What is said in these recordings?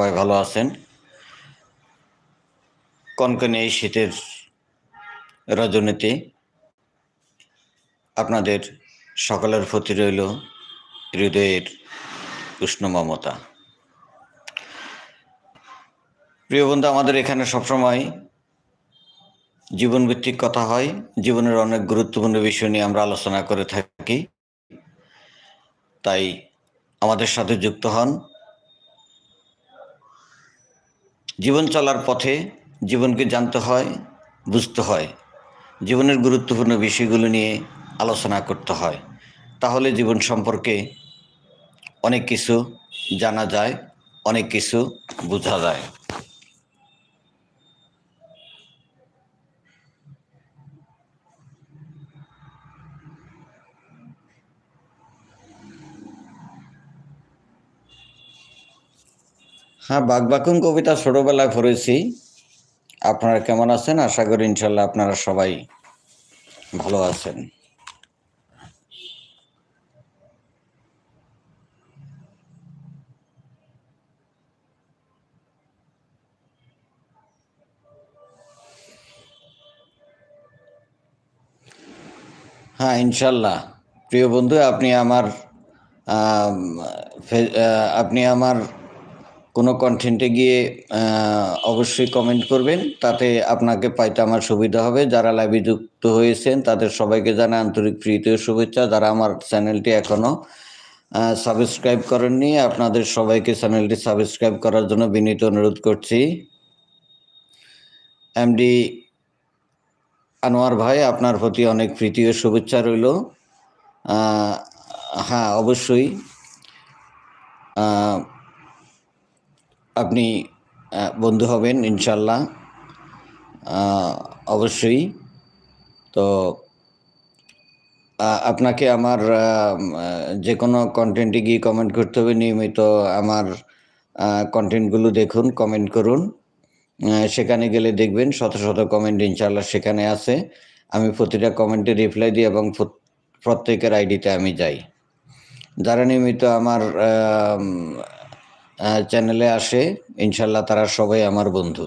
সবাই ভালো আছেন? কনকনে এই শীতের রজনীতে আপনাদের সকলের প্রতি রইল হৃদয়ের উষ্ণ মমতা প্রিয় বন্ধু, আমাদের এখানে সবসময় জীবনভিত্তিক কথা হয়। জীবনের অনেক গুরুত্বপূর্ণ বিষয় নিয়ে আমরা আলোচনা করে থাকি। তাই আমাদের সাথে যুক্ত হন জীবন চলার পথে জীবনকে জানতে হয়, বুঝতে হয়। জীবনের গুরুত্বপূর্ণ বিষয়গুলো নিয়ে আলোচনা করতে হয়। তাহলে জীবন সম্পর্কে অনেক কিছু জানা যায়, অনেক কিছু বোঝা যায়। হ্যাঁ বাগবাকুম কবিতা ছোটবেলায় পড়েছি। আপনারা কেমন আছেন? আশা করি ইনশাল্লাহ আপনারা সবাই ভালো আছেন। হ্যাঁ ইনশাল্লাহ। প্রিয় বন্ধু, আপনি আমার আপনি আমার কোনো কন্টেন্টে গিয়ে অবশ্যই কমেন্ট করবেন। তাতে আপনাকে পাইতে আমার সুবিধা হবে। যারা লাইভে যুক্ত হয়েছেন, তাদের সবাইকে জানা আন্তরিক প্রীতি ও শুভেচ্ছা। যারা আমার চ্যানেলটি এখনও সাবস্ক্রাইব করেননি, আপনাদের সবাইকে চ্যানেলটি সাবস্ক্রাইব করার জন্য বিনীত অনুরোধ করছি। এমডি আনোয়ার ভাই, আপনার প্রতি অনেক প্রীতি ও শুভেচ্ছা রইল। হ্যাঁ অবশ্যই। আপনি বন্ধু হবেন ইনশাল্লাহ অবশ্যই। তো আপনাকে আমার যে কোনো কন্টেন্টে গিয়ে কমেন্ট করতে হবে, নিয়মিত আমার কন্টেন্টগুলো দেখুন কমেন্ট করুন। সেখানে গেলে দেখবেন শত শত কমেন্ট ইনশাল্লাহ সেখানে আছে। আমি প্রতিটা কমেন্টে রিপ্লাই দিই এবং প্রত্যেকের আইডিতে আমি যাই। যারা নিয়মিত আমার চ্যানেলে আসে, ইনশাল্লাহ তারা সবাই আমার বন্ধু।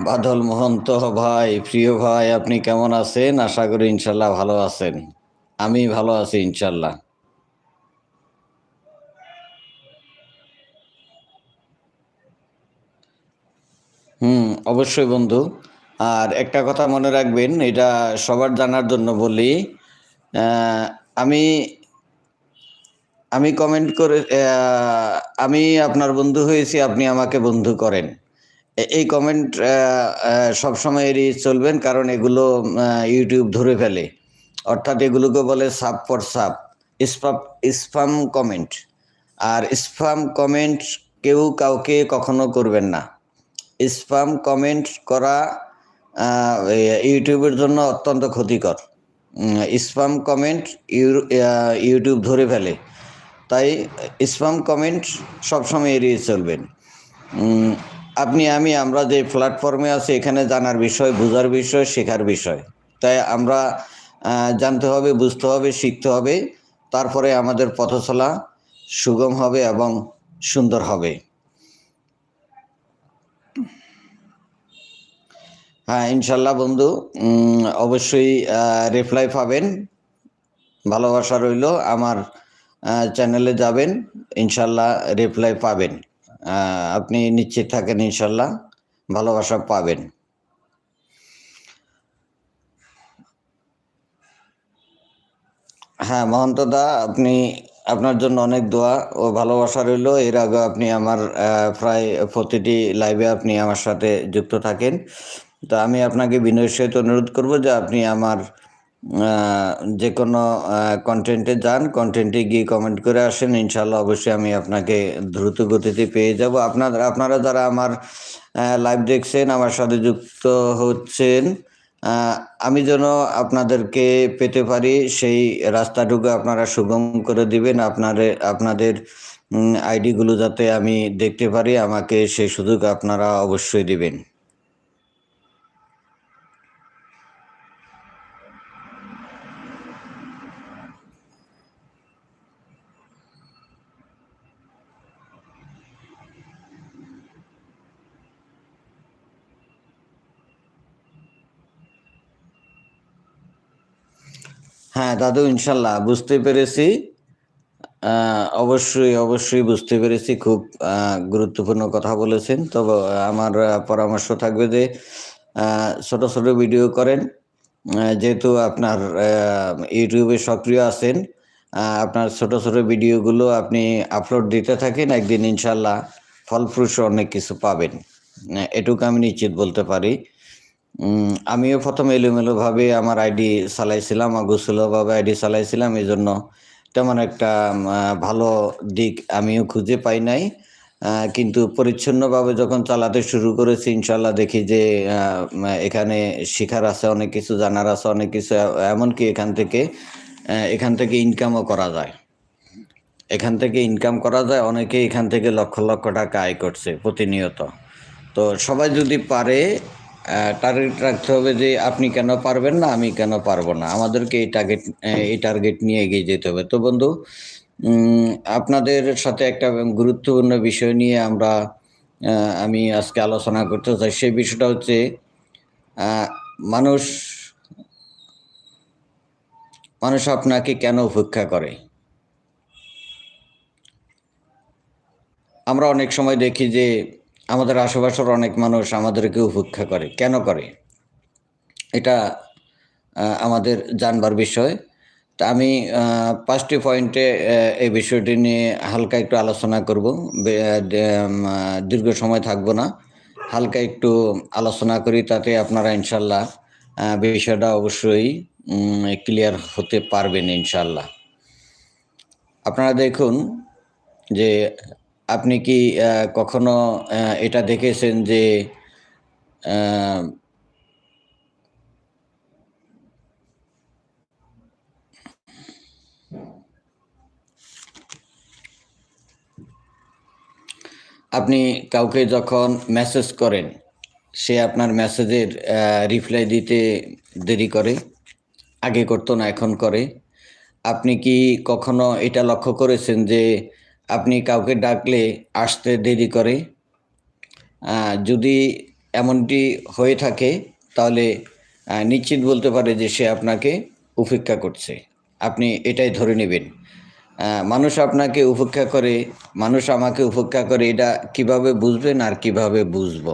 বাদল মহন্ত, ভাই, প্রিয় ভাই, আপনি কেমন আছেন? আশা করি ইনশাল্লাহ ভালো আছেন। আমি ভালো আছি, ইনশাল্লাহ। হুম, অবশ্যই বন্ধু। আর একটা কথা মনে রাখবেন, এটা সবার জানার জন্য বলি আমি আমি কমেন্ট করে আমি আপনার বন্ধু হয়েছি, আপনি আমাকে বন্ধু করেন। এই কমেন্ট সবসময় এড়িয়ে চলবেন, কারণ এগুলো ইউটিউব ধরে ফেলে। অর্থাৎ এগুলোকে বলে sub for sub spam spam comment R spam comment কেউ কাউকে কখনো করবেন না। স্পাম কমেন্ট করা ইউটিউবের জন্য অত্যন্ত ক্ষতিকর। স্পাম কমেন্ট ইউটিউব ধরে ফেলে। তাই স্পাম কমেন্ট সবসময় এড়িয়ে চলবেন। আপনি, আমি, আমরা যে প্ল্যাটফর্মে আছি, এখানে জানার বিষয়, বোঝার বিষয়, শেখার বিষয়। তাই আমরা জানতে হবে, বুঝতে হবে, শিখতে হবে। তারপরে আমাদের পথ চলা সুগম হবে এবং সুন্দর হবে। হ্যাঁ ইনশাল্লাহ বন্ধু। অবশ্যই রিপ্লাই পাবেন। ভালোবাসা রইল আমার চ্যানেলে যাবেন। ইনশাল্লাহ রিপ্লাই পাবেন। আপনি নিশ্চিত থাকেন ইনশাল্লাহ ভালোবাসা পাবেন। হ্যাঁ মহন্ত দা, আপনি, আপনার জন্য অনেক দোয়া ও ভালোবাসা রইল। এর আগে আপনি আমার প্রায় প্রতিটি লাইভে আপনি আমার সাথে যুক্ত থাকেন। তো আমি আপনাকে বিনয়ের সহিত অনুরোধ করব যে আপনি আমার যে কোনো কন্টেন্টে যান কন্টেন্টে গিয়ে কমেন্ট করে আসেন। ইনশাল্লাহ অবশ্যই আমি আপনাকে দ্রুত গতিতে পেয়ে যাব। আপনার, আপনারা যারা আমার লাইভ দেখছেন, আমার সাথে যুক্ত হচ্ছেন আমি যেন আপনাদেরকে পেতে পারি, সেই রাস্তাটুকু আপনারা সুগম করে দিবেন। আপনারে, আপনাদের আইডিগুলো যাতে আমি দেখতে পারি, আমাকে সেই সুযোগ আপনারা অবশ্যই দিবেন। হ্যাঁ দাদু, ইনশাল্লাহ বুঝতে পেরেছি। অবশ্যই অবশ্যই বুঝতে পেরেছি, খুব গুরুত্বপূর্ণ কথা বলেছেন। তবে আমার পরামর্শ থাকবে যে ছোট ছোট ভিডিও করেন। যেহেতু আপনার ইউটিউবে সক্রিয় আছেন আপনার ছোট ছোট ভিডিওগুলো আপনি আপলোড দিতে থাকেন, একদিন ইনশাল্লাহ ফলপ্রসূ অনেক কিছু পাবেন। এটুকু আমি নিশ্চিত বলতে পারি। আমিও প্রথম এলোমেলোভাবে আমার আইডি চালাইছিলাম অগোছলোভাবে আইডি চালাইছিলাম এই জন্য তেমন একটা ভালো দিক আমিও খুঁজে পাই নাই। কিন্তু পরিচ্ছন্নভাবে যখন চালাতে শুরু করেছি ইনশাল্লাহ দেখি যে এখানে শেখার আছে, অনেক কিছু জানার আছে, অনেক কিছু, এমনকি এখান থেকে এখান থেকে ইনকামও করা যায়। এখান থেকে ইনকাম করা যায়, অনেকে এখান থেকে লক্ষ লক্ষ টাকা আয় করছে প্রতিনিয়ত। তো সবাই যদি পারে টার্গেট রাখতে হবে যে আপনি কেন পারবেন না, আমি কেন পারব না। আমাদেরকে এই টার্গেট এই টার্গেট নিয়ে এগিয়ে যেতে হবে। তো বন্ধু আপনাদের সাথে একটা গুরুত্বপূর্ণ বিষয় নিয়ে আমরা আমি আজকে আলোচনা করতে চাই। সেই বিষয়টা হচ্ছে মানুষ মানুষ আপনাকে কেন উপেক্ষা করে? আমরা অনেক সময় দেখি যে আমাদের আশেপাশের অনেক মানুষ আমাদেরকে উপেক্ষা করে। কেন করে? এটা আমাদের জানবার বিষয়। তা আমি পাঁচটি পয়েন্টে এই বিষয়টি নিয়ে হালকা একটু আলোচনা করব। দীর্ঘ সময় থাকব না। হালকা একটু আলোচনা করি, তাতে আপনারা ইনশাল্লাহ বিষয়টা অবশ্যই ক্লিয়ার হতে পারবেন ইনশাল্লাহ। আপনারা দেখুন যে আপনি কি কখনো এটা দেখেছেন যে আপনি কাউকে যখন মেসেজ করেন, সে আপনার মেসেজের রিপ্লাই দিতে দেরি করে, আগে করতো না, এখন করে। আপনি কি কখনো এটা লক্ষ্য করেছেন যে আপনি কাউকে ডাকলে আসতে দেরি করে। যদি এমনটি হয়ে থাকে, তাহলে নিশ্চিত বলতে পারে যে সে আপনাকে উপেক্ষা করছে। আপনি এটাই ধরে নেবেন। মানুষ আপনাকে উপেক্ষা করে, মানুষ আমাকে উপেক্ষা করে, এটা কীভাবে বুঝবেন আর কীভাবে বুঝব?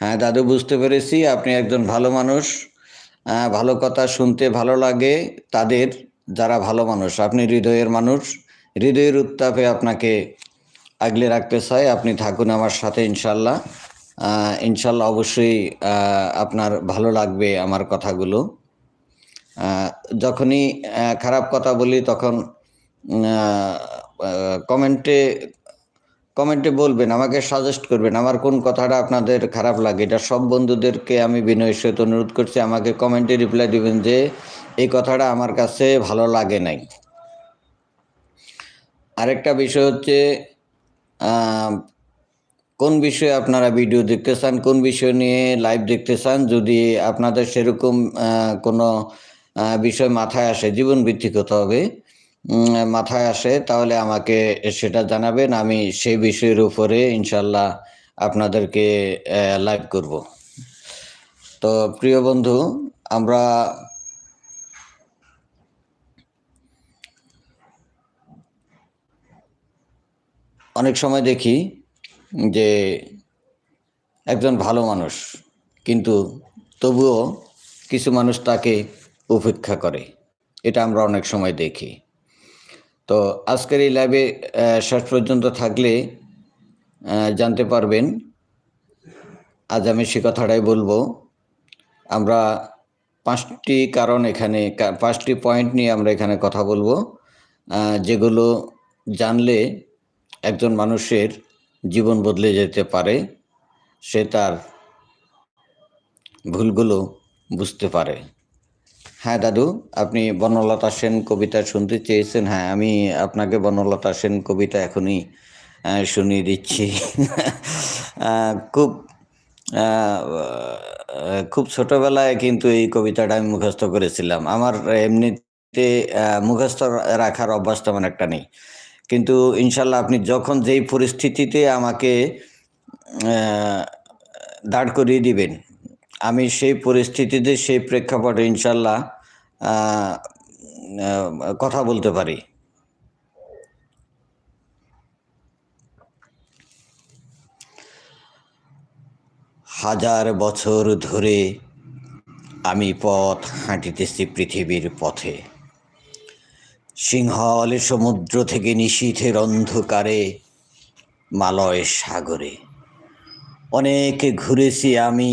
হ্যাঁ দাদু, বুঝতে পেরেছি। আপনি একজন ভালো মানুষ। ভালো কথা শুনতে ভালো লাগে তাদের যারা ভালো মানুষ। আপনি হৃদয়ের মানুষ। হৃদয়ের উত্তাপে আপনাকে আগলে রাখতে চাই। আপনি থাকুন আমার সাথে, ইনশাল্লাহ। ইনশাল্লাহ অবশ্যই আপনার ভালো লাগবে আমার কথাগুলো। যখনই খারাপ কথা বলি তখন কমেন্টে কমেন্টে বলবেন, আমাকে সাজেস্ট করবেন। আমার কোন কথাটা আপনাদের খারাপ লাগে? এটা সব বন্ধুদেরকে আমি বিনয়ের সহিত অনুরোধ করছি, আমাকে কমেন্টে রিপ্লাই দিবেন যে, এই কথাটা আমার কাছে ভালো লাগে নাই। আরেকটা বিষয় হচ্ছে কোন বিষয়ে আপনারা ভিডিও দেখতে চান, কোন বিষয় নিয়ে লাইভ দেখতে চান? যদি আপনাদের সেরকম কোনো বিষয় মাথায় আসে জীবন ভিত্তিক হতে হবে মাথায় আসে, তাহলে আমাকে সেটা জানাবেন। আমি সেই বিষয়ের উপরে ইনশাল্লাহ আপনাদেরকে লাইভ করব। তো প্রিয় বন্ধু, আমরা অনেক সময় দেখি যে একজন ভালো মানুষ, কিন্তু তবুও কিছু মানুষ তাকে উপেক্ষা করে। এটা আমরা অনেক সময় দেখি। তো আজকের এই লাইভে শেষ পর্যন্ত থাকলে জানতে পারবেন, আজ আমি সে কথাটাই বলব। আমরা পাঁচটি কারণ এখানে পাঁচটি পয়েন্ট নিয়ে আমরা এখানে কথা বলব। যেগুলো জানলে একজন মানুষের জীবন বদলে যেতে পারে, সে তার ভুলগুলো বুঝতে পারে। হ্যাঁ দাদু, আপনি বনলতা সেন কবিতা শুনতে চেয়েছেন। হ্যাঁ আমি আপনাকে বনলতা সেন কবিতা এখনই শুনিয়ে দিচ্ছি। খুব খুব ছোটবেলায় কিন্তু এই কবিতাটা আমি মুখস্থ করেছিলাম। আমার এমনিতে মুখস্থ রাখার অভ্যাস তেমন একটা নেই। কিন্তু ইনশাল্লাহ আপনি যখন যেই পরিস্থিতিতে আমাকে দাঁড় করিয়ে দিবেন আমি সেই পরিস্থিতিতে, সেই প্রেক্ষাপটে ইনশাল্লাহ কথা বলতে পারি। হাজার বছর ধরে আমি পথ হাঁটিতেছি পৃথিবীর পথে। সিংহল সমুদ্র থেকে নিশীথের অন্ধকারে, মালয় সাগরে। অনেক ঘুরেছি আমি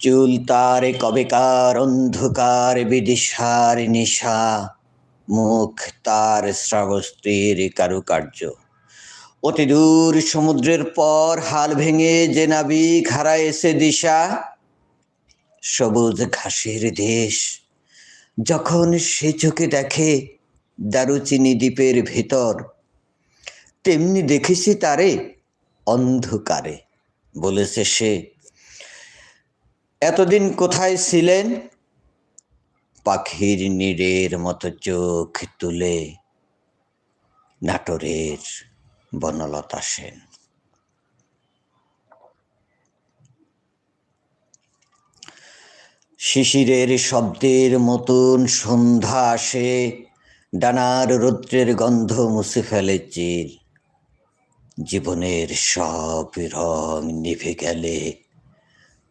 চুল তার কবেকার অন্ধকার বিদিশার নিশা, মুখ তার শ্রাবস্ত্রীর কারুকার্য। অতি দূর সমুদ্রের পর হাল ভেঙে যে নাবিক হারায়েছে দিশা, সবুজ ঘাসের দেশ। যখন সে চোখে দেখে দারুচিনি দ্বীপের ভেতর, তেমনি দেখেছি তারে অন্ধকারে, বলেছে সে। এতদিন কোথায় ছিলেন? পাখির নীড়ের মতো চোখ তুলে নাটোরের বনলতা সেন। শিশিরের শব্দের মতন সন্ধ্যা আসে, ডানার রৌদ্রের গন্ধ মুছে ফেলে চিল জীবনের সব রং নিভে গেলে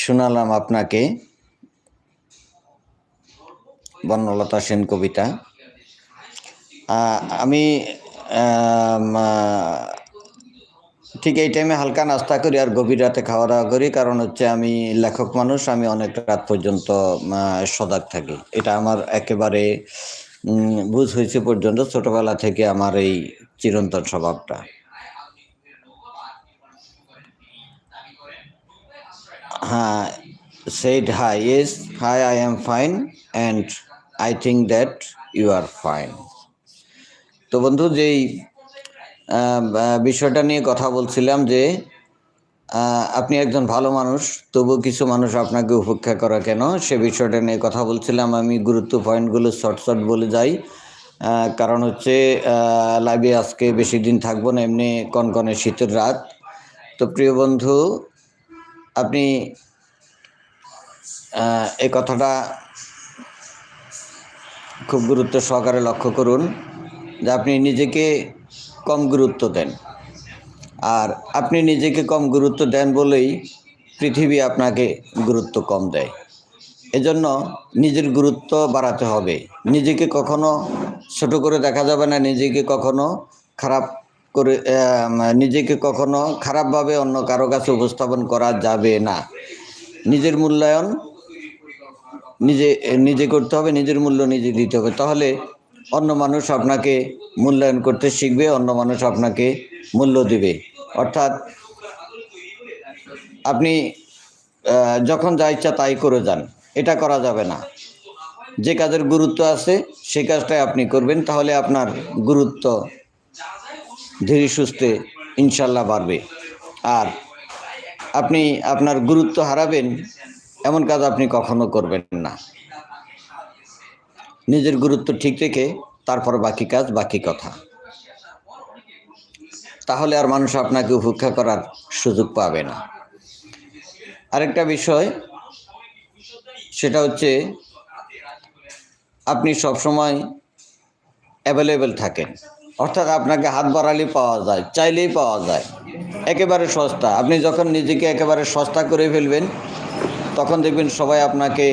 শোনালাম আপনাকে। বর্ণলতা সেন কবিতা। আমি ঠিক এই টাইমে হালকা নাস্তা করি আর গভীর রাতে খাওয়া দাওয়া করি। কারণ হচ্ছে আমি লেখক মানুষ, আমি অনেক রাত পর্যন্ত সজাগ থাকি। এটা আমার একেবারে বুঝ হয়েছে পর্যন্ত ছোটবেলা থেকে আমার এই চিরন্তন স্বভাবটা। হ্যাঁ said hi yes hi, i am fine and i think that you are fine. তো বন্ধু, যেই বিষয়টা নিয়ে কথা বলছিলাম যে আপনি একজন ভালো মানুষ তবু কিছু মানুষ আপনাকে উপেক্ষা করা কেন? সে বিষয়টা নিয়ে কথা বলছিলাম, আমি গুরুত্ব পয়েন্টগুলো শর্ট শর্ট বলে যাই। কারণ হচ্ছে লাইভে আজকে বেশি দিন থাকব না, এমনি কনকনে শীতের রাত। তো প্রিয় বন্ধু আপনি এই কথাটা খুব গুরুত্ব সহকারে লক্ষ্য করুন যে আপনি নিজেকে কম গুরুত্ব দেন। আর আপনি নিজেকে কম গুরুত্ব দেন বলেই পৃথিবী আপনাকে গুরুত্ব কম দেয়। এজন্য নিজের গুরুত্ব বাড়াতে হবে। নিজেকে কখনো ছোট করে দেখা যাবে না, নিজেকে কখনো খারাপ করে নিজেকে কখনো খারাপভাবে অন্য কারও কাছে উপস্থাপন করা যাবে না। নিজের মূল্যায়ন নিজে নিজে করতে হবে, নিজের মূল্য নিজে দিতে হবে। তাহলে অন্য মানুষ আপনাকে মূল্যায়ন করতে শিখবে, অন্য মানুষ আপনাকে মূল্য দিবে। অর্থাৎ আপনি যখন যা ইচ্ছা তাই করে যান, এটা করা যাবে না। যে কাজের গুরুত্ব আছে সেই কাজটাই আপনি করবেন, তাহলে আপনার গুরুত্ব ধীরে সুস্থে ইনশাল্লাহ বাড়বে। আর আপনি আপনার গুরুত্ব হারাবেন, এমন কাজ আপনি কখনো করবেন না। নিজের গুরুত্ব ঠিক রেখে তারপর বাকি কাজ, বাকি কথা। তাহলে আর মানুষ আপনাকে উপেক্ষা করার সুযোগ পাবে না। আরেকটা বিষয়, সেটা হচ্ছে আপনি সবসময় অ্যাভেলেবেল থাকেন। অর্থাৎ আপনাকে হাত বাড়ালেই পাওয়া যায়, চাইলেই পাওয়া যায়। একেবারে সস্তা। আপনি যখন নিজেকে একেবারে সস্তা করে ফেলবেন, তখন দেখবেন সবাই আপনাকে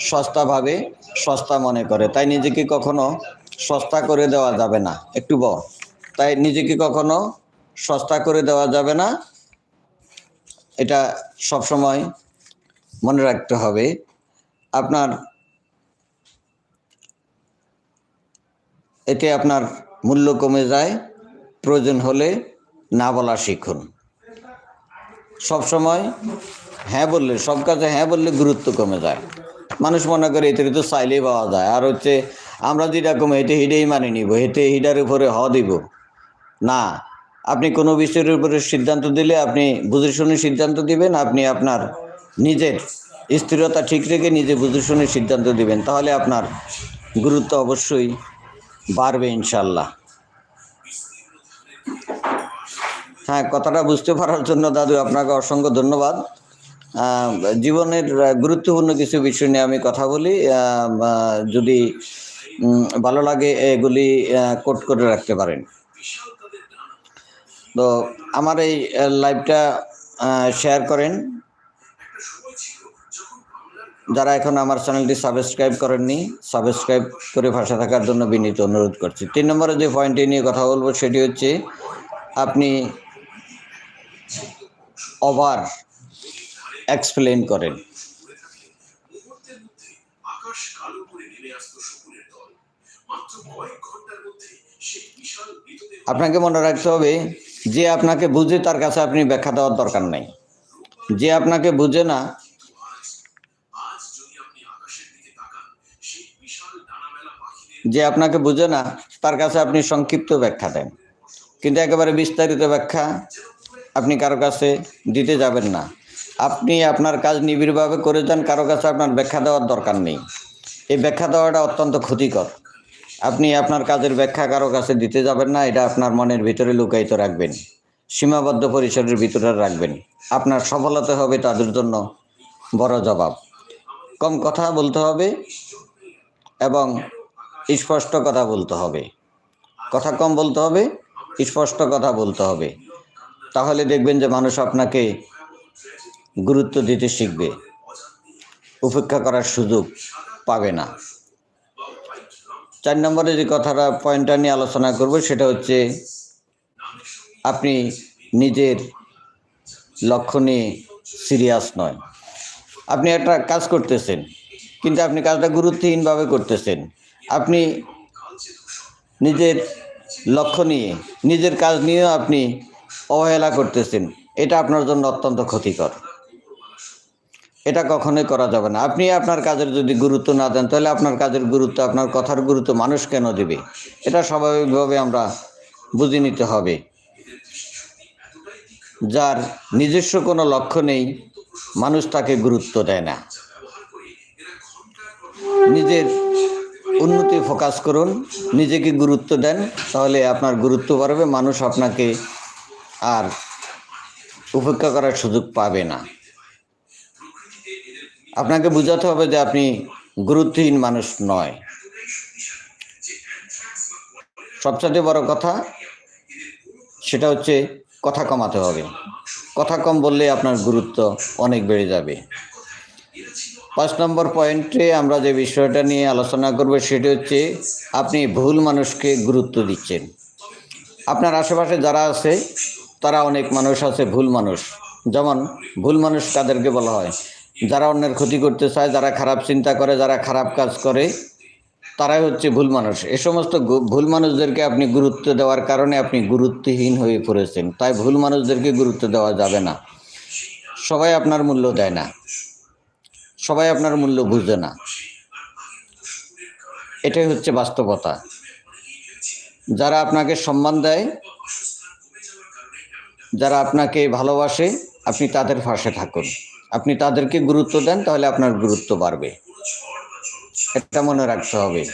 সস্তাভাবে সস্তা মনে করে। তাই নিজেকে কখনো সস্তা করে দেওয়া যাবে না। একটু ব তাই নিজেকে কখনো সস্তা করে দেওয়া যাবে না। এটা সবসময় মনে রাখতে হবে। আপনার এতে আপনার মূল্য কমে যায়, প্রয়োজন হলে না বলা শিখুন। সবসময় হ্যাঁ বললে, সব কাজে হ্যাঁ বললে গুরুত্ব কমে যায়। মানুষ মনে করে, এতে তো চাইলেই পাওয়া যায়। আর হচ্ছে, আমরা যেরকম হেঁটে হিডেই মানে নিব হেঁটে হিডার উপরে হ দিব। না, আপনি কোনো বিষয়ের উপরে সিদ্ধান্ত দিলে আপনি বুঝে শুনে সিদ্ধান্ত দিবেন, আপনি আপনার নিজের স্থিরতা ঠিক রেখে নিজে বুঝে শুনে সিদ্ধান্ত দিবেন, তাহলে আপনার গুরুত্ব অবশ্যই বাড়বে ইনশাল্লাহ। হ্যাঁ কথাটা বুঝতে পারার জন্য দাদু আপনাকে অসংখ্য ধন্যবাদ। জীবনের গুরুত্বপূর্ণ কিছু বিষয় নিয়ে আমি কথা বলি। যদি ভালো লাগে এগুলি কোট করে রাখতে পারেন। তো আমার এই লাইভটা শেয়ার করেন। যারা এখন আমার চ্যানেলটি সাবস্ক্রাইব করেননি সাবস্ক্রাইব করে ভাষা থাকার জন্য বিনীত অনুরোধ করছি। তিন নম্বরে যে পয়েন্টটি নিয়ে কথা বলব সেটি হচ্ছে আপনি ওভার এক্সপ্লেন করেন। আপনাকে মনে রাখতে হবে যে আপনাকে বুঝে তার কাছে আপনি ব্যাখ্যা দেওয়ার দরকার নেই। যে আপনাকে বুঝে না আজ যদি আপনি আকাশের দিকে তাকান সেই বিশাল ডানামেলা পাখিদের যে আপনাকে বুঝে না, তার কাছে আপনি সংক্ষিপ্ত ব্যাখ্যা দেন। কিন্তু একেবারে বিস্তারিত ব্যাখ্যা আপনি কারও কাছে দিতে যাবেন না। আপনি আপনার কাজ নিবিড়ভাবে করে যান, কারও কাছে আপনার ব্যাখ্যা দেওয়ার দরকার নেই। এই ব্যাখ্যা দেওয়াটা অত্যন্ত ক্ষতিকর। আপনি আপনার কাজের ব্যাখ্যা কারও কাছে দিতে যাবেন না, এটা আপনার মনের ভিতরে লুকায়িত রাখবেন। সীমাবদ্ধ পরিসরের ভিতরে রাখবেন। আপনার সফলতা হবে তাদের জন্য বড় জবাব। কম কথা বলতে হবে এবং স্পষ্ট কথা বলতে হবে। কথা কম বলতে হবে, স্পষ্ট কথা বলতে হবে। তাহলে দেখবেন যে মানুষ আপনাকে গুরুত্ব দিতে শিখবে। উপেক্ষা করার সুযোগ পাবে না। চার নম্বরে যে কথাটা, পয়েন্টটা নিয়ে আলোচনা করব, সেটা হচ্ছে আপনি নিজের লক্ষ্য নিয়ে সিরিয়াস নয়। আপনি একটা কাজ করতেছেন, কিন্তু আপনি কাজটা গুরুত্বহীনভাবে করতেছেন। আপনি নিজের লক্ষ্য নিয়ে, নিজের কাজ নিয়েও আপনি অবহেলা করতেছেন। এটা আপনার জন্য অত্যন্ত ক্ষতিকর। এটা কখনোই করা যাবে না। আপনি আপনার কাজের যদি গুরুত্ব না দেন, তাহলে আপনার কাজের গুরুত্ব, আপনার কথার গুরুত্ব মানুষ কেন দেবে? এটা স্বাভাবিকভাবে আমরা বুঝে নিতে হবে। যার নিজস্ব কোনো লক্ষ্য নেই, মানুষ তাকে গুরুত্ব দেয় না। নিজের উন্নতি ফোকাস করুন, নিজেকে গুরুত্ব দেন, তাহলে আপনার গুরুত্ব বাড়বে, মানুষ আপনাকে আর উপেক্ষা করার সুযোগ পাবে না। আপনাকে বোঝাতে হবে যে আপনি গুরুত্বহীন মানুষ নয়। সবচেয়ে বড় কথা সেটা হচ্ছে, কথা কমাতে হবে। কথা কম বললে আপনার গুরুত্ব অনেক বেড়ে যাবে। পাঁচ নম্বর পয়েন্টে আমরা যে বিষয়টা নিয়ে আলোচনা করব, সেটি হচ্ছে আপনি ভুল মানুষকে গুরুত্ব দিচ্ছেন। আপনার আশেপাশে যারা আছে, তারা অনেক মানুষ আছে, ভুল মানুষ। যেমন ভুল মানুষ কাদেরকে বলা হয়? যারা অন্যের ক্ষতি করতে চায়, যারা খারাপ চিন্তা করে, যারা খারাপ কাজ করে, তারাই হচ্ছে ভুল মানুষ। এ সমস্ত ভুল মানুষদেরকে আপনি গুরুত্ব দেওয়ার কারণে আপনি গুরুত্বহীন হয়ে পড়েছেন। তাই ভুল মানুষদেরকে গুরুত্ব দেওয়া যাবে না। সবাই আপনার মূল্য দেয় না। সবাই আপনার মূল্য বুঝে না। এটাই হচ্ছে বাস্তবতা। যারা আপনাকে সম্মান দেয়, যারা আপনাকে ভালোবাসে, আপনি তাদের পাশে থাকুন। আপনি তাদেরকে গুরুত্ব দেন, তাহলে আপনার গুরুত্ব বাড়বে। এটা মনে রাখতে হবে।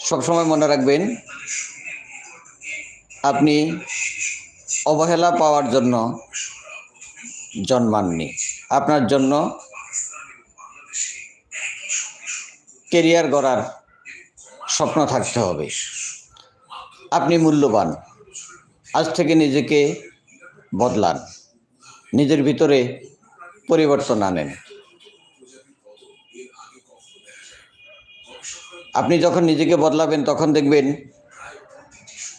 সবসময় মনে রাখবেন, আপনি অবহেলা পাওয়ার জন্য জন্মাননি। আপনার জন্য কেরিয়ার গড়ার স্বপ্ন থাকতে হবে। আপনি মূল্যবান। আজ থেকে নিজেকে বদলান। নিজের ভিতরে পরিবর্তন আনেন। আপনি যখন নিজেকে বদলাবেন, তখন দেখবেন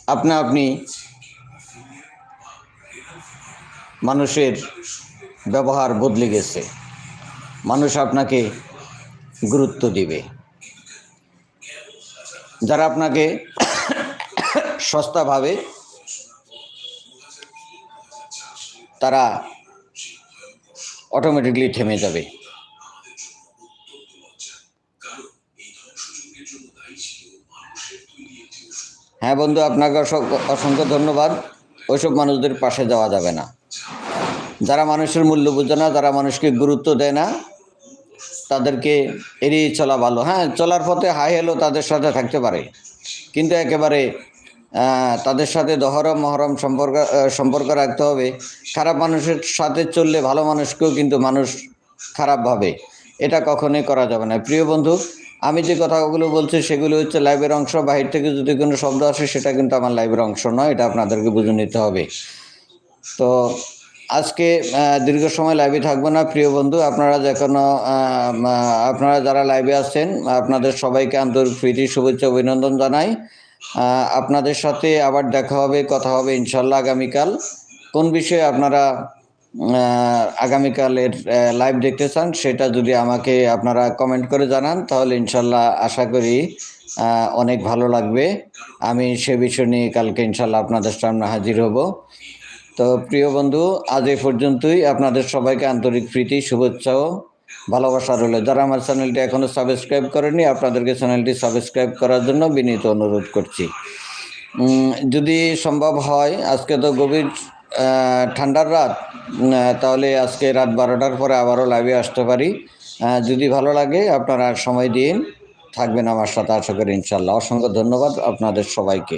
আপনা আপনি মানুষের ব্যবহার বদলে গেছে। মানুষ আপনাকে গুরুত্ব দিবে। যারা আপনাকে সস্তা ভাবে তারা অটোমেটিকলি থেমে যাবে। হ্যাঁ বন্ধু, আপনাকে অসংখ্য ধন্যবাদ। ওইসব মানুষদের পাশে যাওয়া যাবে না। যারা মানুষের মূল্য বোঝে না, যারা মানুষকে গুরুত্ব দেয় না, তাদেরকে এড়িয়ে চলা ভালো। হ্যাঁ চলার পথে হাই হেলো তাদের সাথে থাকতে পারে। কিন্তু একেবারে তাদের সাথে দহরম, মহরম সম্পর্ক সম্পর্ক রাখতে হবে। খারাপ মানুষের সাথে চললে ভালো মানুষকেও কিন্তু মানুষ খারাপ ভাবে। এটা কখনোই করা যাবে না। প্রিয় বন্ধু, আমি যে কথাগুলো বলছি সেগুলো হচ্ছে লাইভের অংশ। বাহির থেকে যদি কোনো শব্দ আসে, সেটা কিন্তু আমার লাইভের অংশ নয়, এটা আপনাদেরকে বুঝে নিতে হবে। তো আজকে দীর্ঘ সময় লাইভে থাকব না, প্রিয় বন্ধু। আপনারা যে কোনো আপনারা যারা লাইভে আছেন, আপনাদের সবাইকে আন্তরিক প্রীতি, শুভেচ্ছা, অভিনন্দন জানাই। আপনাদের সাথে আবার দেখা হবে, কথা হবে ইনশাল্লাহ আগামীকাল। কোন বিষয়ে আপনারা আগামীকালের লাইভ দেখতে চান, সেটা যদি আমাকে আপনারা কমেন্ট করে জানান, তাহলে ইনশাল্লাহ আশা করি অনেক ভালো লাগবে। আমি সে বিষয় নিয়ে কালকে ইনশাল্লাহ আপনাদের সামনে হাজির হব। তো প্রিয় বন্ধু, আজ এই পর্যন্তই। আপনাদের সবাইকে আন্তরিক প্রীতি, শুভেচ্ছা ও ভালোবাসা রইল। যারা আমার চ্যানেলটি এখনও সাবস্ক্রাইব করেনি আপনাদেরকে চ্যানেলটি সাবস্ক্রাইব করার জন্য বিনীত অনুরোধ করছি। যদি সম্ভব হয়, আজকে তো গভীর ঠান্ডার রাত তাহলে আজকে রাত বারোটার পরে আবারও লাইভে আসতে পারি। যদি ভালো লাগে, আপনারা সময় দিন, থাকবেন আমার সাথে, আশা করি ইনশাল্লাহ অসংখ্য ধন্যবাদ আপনাদের সবাইকে।